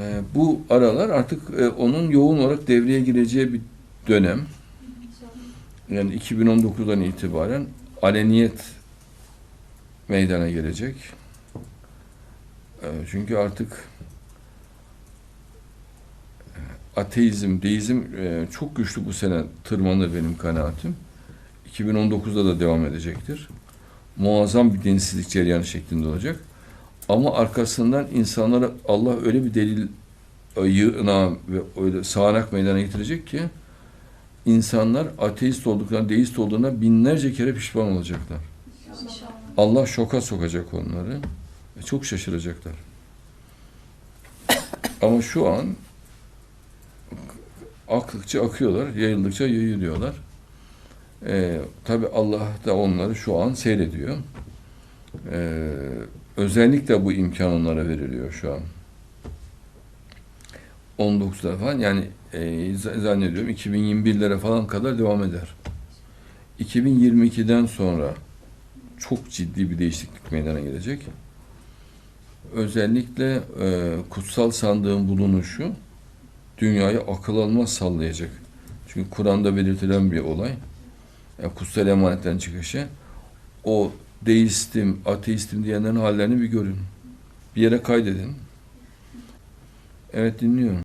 E, bu aralar artık e, onun yoğun olarak devreye gireceği bir dönem. Yani 2019'dan itibaren aleniyet meydana gelecek. E, çünkü artık ateizm, deizm çok güçlü bu sene tırmanır benim kanaatim. 2019'da da devam edecektir. Muazzam bir dinsizlik cereyanı şeklinde olacak. Ama arkasından insanlara Allah öyle bir delil yığına ve öyle sağanak meydana getirecek ki insanlar ateist olduklarına, deist olduğuna binlerce kere pişman olacaklar. Allah şoka sokacak onları ve çok şaşıracaklar. Ama şu an aktıkça akıyorlar, yayıldıkça yayılıyorlar. Ee, Tabi Allah da onları şu an seyrediyor. Ee, özellikle bu imkan onlara veriliyor şu an. 19'da falan yani e, zannediyorum 2021'lere falan kadar devam eder. 2022'den sonra çok ciddi bir değişiklik meydana gelecek. Özellikle e, kutsal sandığın bulunuşu dünyayı akıl almaz sallayacak. Çünkü Kur'an'da belirtilen bir olay. Yani kutsal emanetten çıkışı. O deistim, ateistim diyenlerin hallerini bir görün. Bir yere kaydedin. Evet dinliyorum.